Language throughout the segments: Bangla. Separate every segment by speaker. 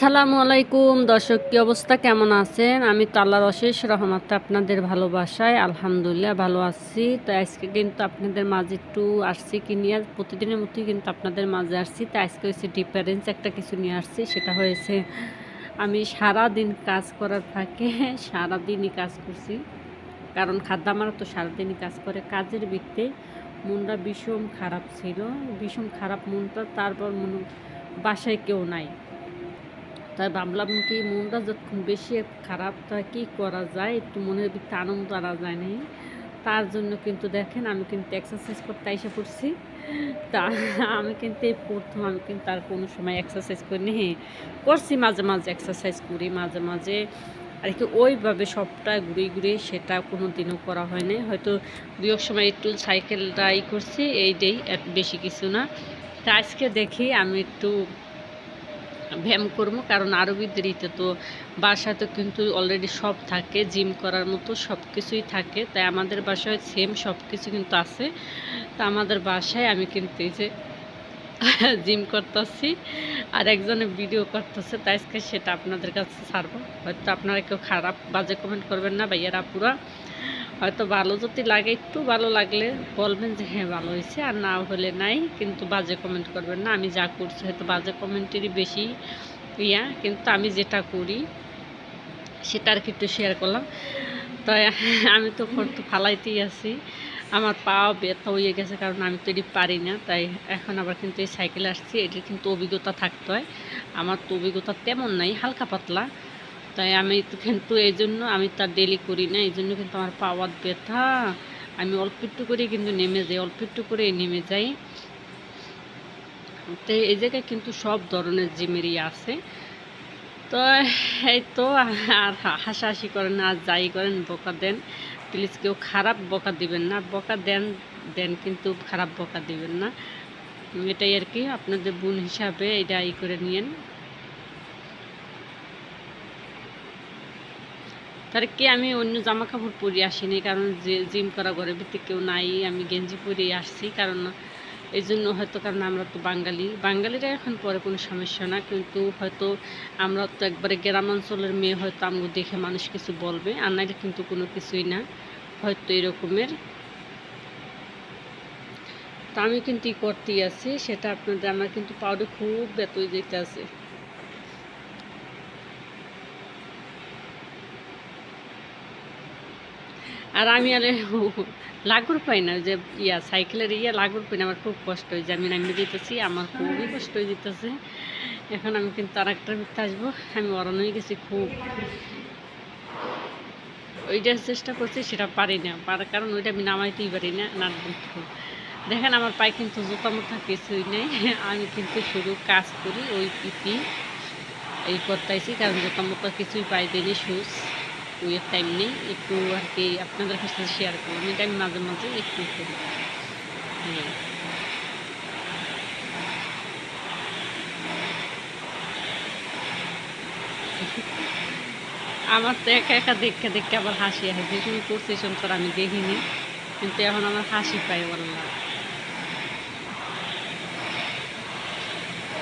Speaker 1: সালামু আলাইকুম। দর্শক, কি অবস্থা? কেমন আছেন? আমি তো আল্লাহর অশেষ রহমতে আপনাদের ভালোবাসায়, আলহামদুলিল্লাহ ভালো আছি। তো আজকে কিন্তু আপনাদের মাঝে একটু আসছি কি নিয়ে? প্রতিদিনের মতোই কিন্তু আপনাদের মাঝে আসছি। তো আজকে হয়েছে ডিফারেন্স একটা কিছু নিয়ে আসছি। সেটা হয়েছে, আমি সারা দিন কাজ করার ফাঁকে সারাদিনই কাজ করছি। কারণ খাদ্য আমার তো সারাদিনই কাজ করে। কাজের ভিত্তে মনটা ভীষণ খারাপ ছিল। ভীষণ খারাপ মনটা। তারপর মনে বাসায় কেউ নাই। তাই ভাবলাম কি, মনটা যতক্ষণ বেশি খারাপ তা কী করা যায়? একটু মনের ভিতরে আনন্দ আনা যায় নাই। তার জন্য কিন্তু দেখেন, আমি কিন্তু এক্সারসাইজ করতে এসে পড়ছি। তা আমি কিন্তু এই প্রথম, আমি কিন্তু আর কোনো সময় এক্সারসাইজ করিনি হ্যাঁ করছি, মাঝে মাঝে এক্সারসাইজ করি, মাঝে মাঝে। আর কি ওইভাবে সবটা ঘুরে ঘুরে সেটা কোনো দিনও করা হয়নি হয়তো দু এক সময় একটু সাইকেলটা করছি এইটাই এত বেশি কিছু না। তা আজকে দেখি, আমি একটু ব্যায়াম করব, কারণ আরবিদেরিতে তো বাসায় তো কিন্তু অলরেডি সব থাকে জিম করার মতো সব কিছুই থাকে, তাই আমাদের বাসায় সেম সব কিছু কিন্তু আছে। তা আমাদের বাসায় আমি কিন্তু এই যে জিম করতেছি, আর একজনে ভিডিও করতেছে তাই আজকে সেটা আপনাদের কাছে ছাড়বো। হয়তো আপনারা কেউ খারাপ, বাজে কমেন্ট করবেন না ভাইয়ারা পুরা হয়তো ভালো যদি লাগে, একটু ভালো লাগলে বলবেন যে হ্যাঁ ভালো হয়েছে, আর না হলে নাই, কিন্তু বাজে কমেন্ট করবেন না। আমি যা করছি হয়তো বাজে কমেন্টেরই বেশি ইয়া, কিন্তু আমি যেটা করি সেটা আর কি একটু শেয়ার করলাম। তো আমি তো তো ফালাইতেই আছি। আমার পা ব্যথা হয়ে গেছে, কারণ আমি তো এটি পারি না। তাই এখন আবার কিন্তু এই সাইকেলে আসছি, এটির কিন্তু অভিজ্ঞতা থাকতে হয়। আমার তো অভিজ্ঞতা তেমন নাই, হালকা পাতলা। তাই আমি কিন্তু এই জন্য আমি তার ডেলি করি না, এই জন্য কিন্তু আমার পাওয়ার ব্যথা। আমি অল্প একটু করে কিন্তু নেমে যাই, অল্প একটু করে নেমে যাই। তো এই জায়গায় কিন্তু সব ধরনের জিমেরই আছে। তো এই তো আর হাসাহাসি করেন, আর যাই করেন, বকা দেন। প্লিজ কেউ খারাপ বকা দিবেন না, বকা দেন দেন কিন্তু খারাপ বকা দিবেন না। এটাই আর কি, আপনাদের বোন হিসাবে এটা ই করে নিয়েন। তার কি আমি অন্য জামা কাপড় পরে আসিনি, কারণ যে জিম করা ঘরের ভিতরে কেউ নাই, আমি গেঞ্জি পরে আসছি, কারণ এই জন্য হয়তো, কারণ আমরা তো বাঙালি। বাঙালিরা এখন পরে কোনো সমস্যা না, কিন্তু হয়তো আমরা তো একবারে গ্রাম অঞ্চলের মেয়ে, হয়তো আমরা দেখে মানুষ কিছু বলবে, আর নাইলে কিন্তু কোনো কিছুই না, হয়তো এরকমের। তা আমি কিন্তু করতেই আছি, সেটা আপনাদের, আমার কিন্তু পাউডার খুব বেতই যেতে আছে আর আমি আর লাগুর পাই না যে ইয়া, সাইকেলের ইয়া লাগুর পাই না, আমার খুব কষ্ট হয়ে যায় আমি নামিয়ে দিতেছি, আমার খুবই কষ্ট হয়ে যেতেছে। এখন আমি কিন্তু আর একটার ভিতরে আসব, আমি অরণ হয়ে গেছি খুব। ওইটা চেষ্টা করছি, সেটা পারি না পার কারণ ওইটা আমি নামাইতেই পারি না না দেখেন, আমার পায়ে কিন্তু জুতা মোতা কিছুই নেই, আমি কিন্তু শুধু কাজ করি, ওই পিপি, এই করতেছি, কারণ জুতা মোতা কিছুই পাই দিইনি শুজ। ওইয়ের টাইম নেই, একটু আর কি আপনাদের কাছে শেয়ার করলাম। এটা আমি মাঝে মাঝে একটু করি। হ্যাঁ। আমার তো একা একা দেখে দেখে আবার হাসি আসে। তুমি করছিস তোর আমি দেখিনি। কিন্তু এখন আমার হাসি পাই বললাম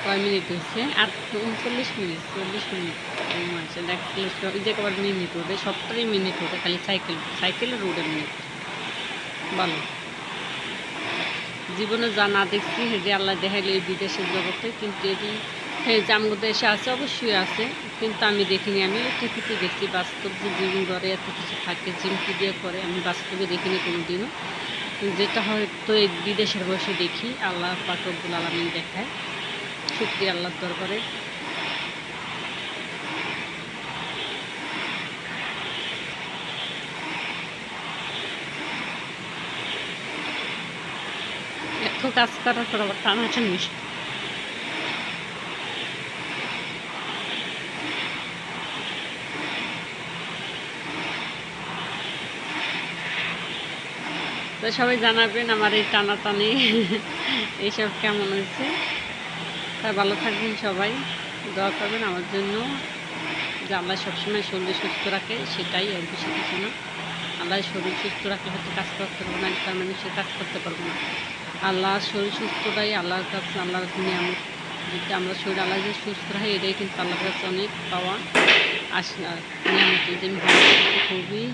Speaker 1: কয় মিনিট হয়েছে? আর উনচল্লিশ মিনিট, চল্লিশ মিনিট আছে ওই যে আবার মিনিট ওঠে সবটাই মিনিট ওঠে খালি সাইকেল, সাইকেলের রোডে মিনিট। বলো। জীবনে যা না দেখছি, হেঁটে আল্লাহ দেখাইলে এই বিদেশের জগতে, কিন্তু এটি হ্যাঁ জামগো দেশে আছে, অবশ্যই আছে, কিন্তু আমি দেখিনি। আমি টিভিতে দেখছি, বাস্তব যে জীবন ঘরে এত কিছু থাকে জিম জিমকি দিয়ে করে, আমি বাস্তবে দেখিনি কোনো দিনও যেটা হয়তো বিদেশের বসে দেখি, আল্লাহ পাকবুল আলমিন দেখায়। শুক্রিয়া আল্লাহর দরবারে। এত কাজ করার পর আবার টানাটানি তো সবাই জানাবেন আমার এই টানাটানি, এইসব কেমন হয়েছে? তাই ভালো থাকবেন সবাই। দোয়া করবেন আমার জন্য যে আল্লাহ সবসময় শরীর সুস্থ রাখে, সেটাই আর বেশি কিছু না আল্লাহ শরীর সুস্থ রাখলে হয়তো কাজ করতে পারব না মানে সে কাজ করতে পারব না। আল্লাহ শরীর সুস্থটাই আল্লাহর কাছে আল্লাহর নিয়ামত। যদি আমরা শরীর আলাদা সুস্থ রাখি, এটাই কিন্তু আল্লাহর কাছে অনেক পাওয়া আস নিয়ামত। যে খুবই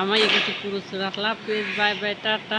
Speaker 1: আমার এগুলো পুরো রাখলাম। Bye bye tata.